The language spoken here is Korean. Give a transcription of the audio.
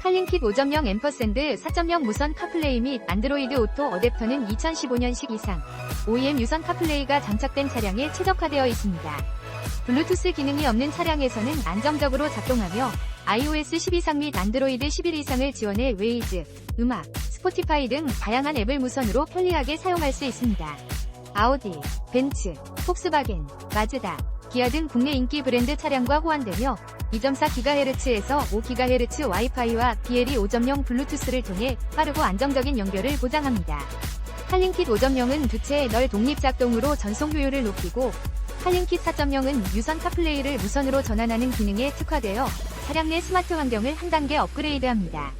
칼링킷 5.0 앰퍼샌드 4.0 무선 카플레이 및 안드로이드 오토 어댑터는 2015년식 이상 OEM 유선 카플레이가 장착된 차량에 최적화되어 있습니다. 블루투스 기능이 없는 차량에서는 안정적으로 작동하며 iOS 10 이상 및 안드로이드 11 이상을 지원해 웨이즈, 음악, 스포티파이 등 다양한 앱을 무선으로 편리하게 사용할 수 있습니다. 아우디, 벤츠, 폭스바겐, 마즈다, 기아 등 국내 인기 브랜드 차량과 호환되며 2.4GHz에서 5GHz 와이파이와 BLE 5.0 블루투스를 통해 빠르고 안정적인 연결을 보장합니다. 칼링킷 5.0은 두체의 널 독립 작동으로 전송 효율을 높이고 칼링킷 4.0은 유선 카플레이를 무선으로 전환하는 기능에 특화되어 차량 내 스마트 환경을 한 단계 업그레이드합니다.